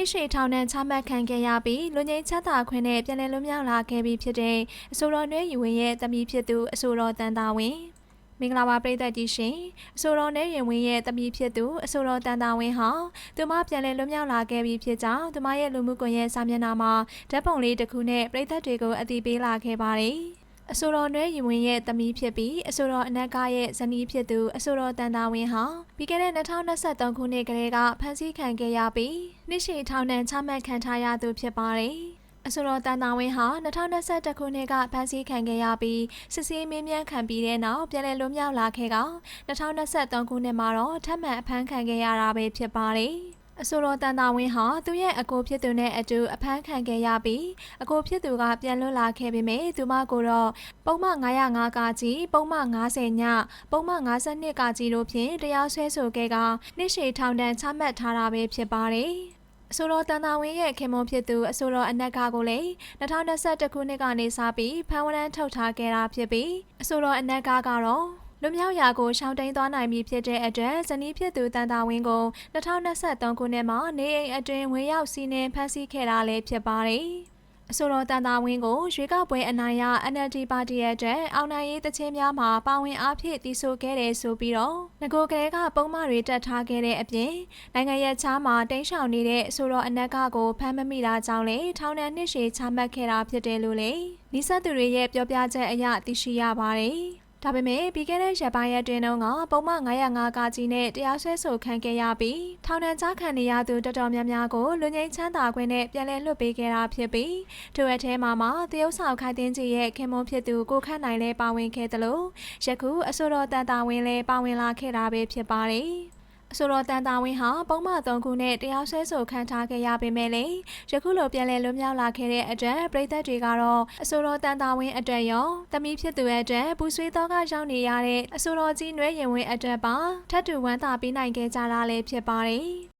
နှစ်ရှည်ထောင်နှံချမှတ်ခံခဲ့ရပြီးလူငင်းချမ်းသာခွင့်နဲ့ပြည်လည်လွတ်မြောက်လာခဲ့ပြီးဖြစ်တဲ့အဆိုတော်နှဲယူဝင်ရဲ့တမီဖြစ်သူအဆိုတော်တန်တာဝင်းမင်္ဂလာပါပရိသတ်ကြီးရှင်အဆိုတော်နဲ့ရင်ဝင်းရဲ့တမီဖြစ်သူအဆိုတော်တန်တာဝင်းဟာသူမပြန်လည်လွတ်မြောက်လာခဲ့ပြီးဖြစ်ကြောင်းသူမရဲ့လူမှုကွန်ရက်စာမျက်နှာမှာဓာတ်ပုံလေးတစ်ခုနဲ့ပရိသတ်တွေကိုအသိပေးလာခဲ့ပါတယ် အဆိုတော်နွဲရင်ဝင်ရဲ့တမီးဖြစ်ပြီးအဆိုတော်အနက်ကရဲ့ဇနီးဖြစ်သူအဆိုတော်တန်တာဝင်းဟာပြီးခဲ့တဲ့2023ခုနှစ်ကလေးကဖမ်းဆီးခံခဲ့ရပြီးနှစ်ရှည်ထောင်ဒဏ်ချမှတ်ခံထားရသူဖြစ်ပါတယ်။အဆိုတော်တန်တာဝင်းဟာ2021ခုနှစ်ကဖမ်းဆီးခံခဲ့ရပြီးစစ်ဆေးမင်းမြန်းခံပြီးတဲ့နောက်ပြည်လည်လွတ်မြောက်လာခဲ့က2023ခုနှစ်မှာတော့ထပ်မံအဖမ်းခံခဲ့ရတာပဲဖြစ်ပါတယ်။ အဆိုတော်တန်တာဝင်းဟာသူ့ရဲ့အကိုဖြစ်သူနဲ့အတူအဖမ်းခံခဲ့ရပြီးအကိုဖြစ်သူကပြန်လွတ်လာခဲ့ပေမဲ့သူမကိုတော့ပုံမှန်905ကကြီးပုံမှန်90ညပုံမှန်52ကကြီးတို့ဖြင့်တရားစွဲဆိုခဲ့ကနှစ်ရှည်ထောင်ဒဏ်ချမှတ်ထားတာပဲဖြစ်ပါတယ်အဆိုတော်တန်တာဝင်းရဲ့ခင်မွန်ဖြစ်သူအဆိုတော်အနက်ကကိုလည်း2021ခုနှစ်ကနေစပြီးဖမ်းဝရမ်းထုတ်ထားခဲ့တာဖြစ်ပြီးအဆိုတော်အနက်ကကတော့ လွမြောက်ရာကိုရှောင်းတိန်သွားနိုင်ပြီဖြစ်တဲ့အတွက်ဇနီးဖြစ်သူတန်တာဝင်းကို2023ခုနှစ်မှာနေအိမ်အတွင်းဝင်ရောက်စီးနှင်းဖမ်းဆီးခဲ့တာလည်းဖြစ်ပါတယ်။အဆိုတော်တန်တာဝင်းကိုရွေးကောက်ပွဲအနိုင်ရ NLD ပါတီရဲ့အတွက်အောင်နိုင်ရေးတခြင်းများမှာပါဝင်အားဖြင့်တည်ဆိုခဲ့တယ်ဆိုပြီးတော့ငကိုကလေးကပုံမှန်တွေတက်ထားခဲ့တဲ့အပြင်နိုင်ငံရဲ့ချားမှာတိန့်ရှောင်နေတဲ့အဆိုတော်အနက်ကကိုဖမ်းမမိတာကြောင့်လေထောင်ဒဏ်နှစ်ရှည်ချမှတ်ခဲ့တာဖြစ်တယ်လို့လေနိစက်သူတွေရဲ့ပြောပြချက်အရသိရှိရပါတယ်။ ဒါပေမဲ့ပြီးခဲ့တဲ့ရက်ပိုင်းရက်တွင်တော့ကပုံမှန်905ကကြီးနဲ့တရားစွဲဆိုခံခဲ့ရပြီးထောင်ဒဏ်ကြားခံနေရသူတော်တော်များများကိုလူငင်းချမ်းသာခွင့်နဲ့ပြန်လည်လွှတ်ပေးခဲ့တာဖြစ်ပြီးထိုအထဲမှာမှတရုတ်ဆောင်ခိုင်တင်းကြီးရဲ့ခင်မွန်ဖြစ်သူကိုခန့်နိုင်လည်းပါဝင်ခဲ့တယ်လို့ယခုအဆိုတော်တန်တာဝင်းလည်းပါဝင်လာခဲ့တာပဲဖြစ်ပါတယ်။ အဆိုတော်တန်တာဝင်းဟာပုံမှန်၃ခုနဲ့တရားစွဲဆိုခံထားခဲ့ရပေမဲ့လည်းယခုလိုပြန်လည်လွတ်မြောက်လာခဲ့တဲ့အတွက်ပြည်သက်တွေကတော့အဆိုတော်တန်တာဝင်းအတွက်ရောတမီးဖြစ်သူရဲ့အတွက်ပူဆွေးတော့ကရောက်နေရတဲ့အဆိုတော်ကြီးနွဲရင်ဝင်းအတွက်ပါထပ်တူဝမ်းသာပေးနိုင်ခဲ့ကြတာလည်းဖြစ်ပါတယ်